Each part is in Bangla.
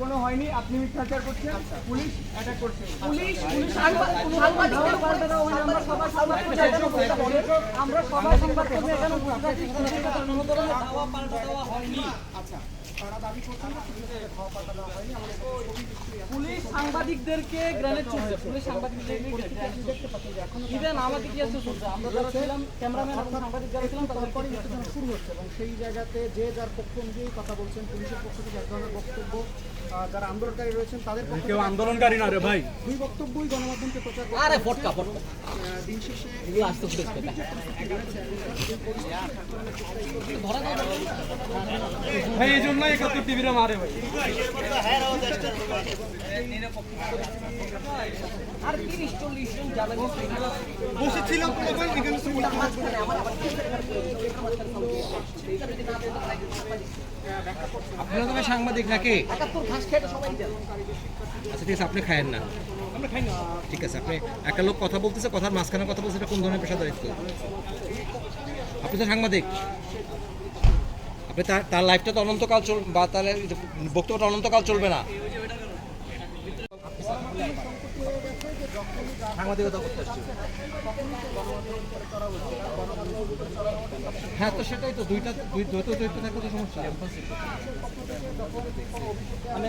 কোনো হয়নি আপনি মিথ্যাচার করছেন পুলিশ অ্যাটাক করছে পুলিশ আমরা সবাই সংবাদ জায়গায় বলতে বলে আমরা সবাই সংবাদকর্মী এখানে কোনো ধরনের দাওয়া পাল্টা দেওয়া হয়নি আচ্ছা তারা দাবি করছেন যে আমাদের। পুলিশ সাংবাদিকদেরকে গ্রেনেড ছুটছে পুলিশ সাংবাদিকদেরকে ইভেন আমাকে কি আছে ছুটছে আমরা যারা ছিলাম ক্যামেরাম্যান এবং সাংবাদিক যারা ছিলাম তাদের তারপরে শুরু হচ্ছে এবং সেই জায়গাতে যে যার পক্ষ অনুযায়ী কথা বলছেন পুলিশের পক্ষ থেকে এক ধরনের বক্তব্য যারা আন্দোলনকারী রয়েছেন তাদের পক্ষ কেউ আন্দোলনকারী না রে ভাই। দুই বক্তব্যই গণমাধ্যমকে প্রচার আরে ফটকা ফটকা। দিন শেষে এগুলো আসতে ফুটেছে ভাই এই জন্য একাত্তর টিভিরা মারে ভাই। আর তিরিশ চল্লিশ জন যাবে বসে ছিল এখানে মাঝখানে আমার আবার গেটের মাঝখানে এইটা যদি না দেয় তো তাহলে আপনারা তবে সাংবাদিক নাকি আচ্ছা ঠিক আছে আপনি খায়েন না। ঠিক আছে আপনি একটা লোক কথা বলতেছে কথার মাঝখানে কথা বলছে এটা কোন ধরনের পেশাদারিত্ব? আপনি তো সাংবাদিক। আপনি তার তার লাইফটা তো অনন্তকাল চল বা তার বক্তব্যটা অনন্তকাল চলবে না। হ্যাঁ তো সেটাই তো, দুইটা দুই দ্বৈত দ্বৈত থাকলে তো সমস্যা। আমি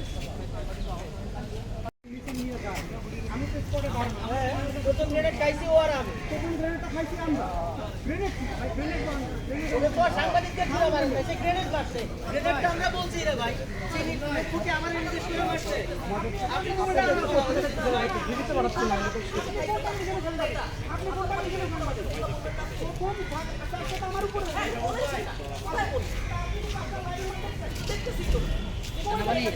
গ্রেনেড খাইছি ও আর আমি। কোন গ্রেনেডটা খাইছি আমরা। গ্রেনেড ভাই গ্রেনেড ওরে তো সাংবাদিকদের ঘুরে মারছে সে গ্রেনেড মারছে গ্রেনেডটা আমরা বলছি রে ভাই। চিনি ফুটে আমার নিজে শুয়ে মারছে? আপনি কোনটা আমরা বলছি দিতে পারছেন না আপনি কোনটা নিজে কোন ভাগ আমার উপরে দেখতেছি তো। ভাই ভাই।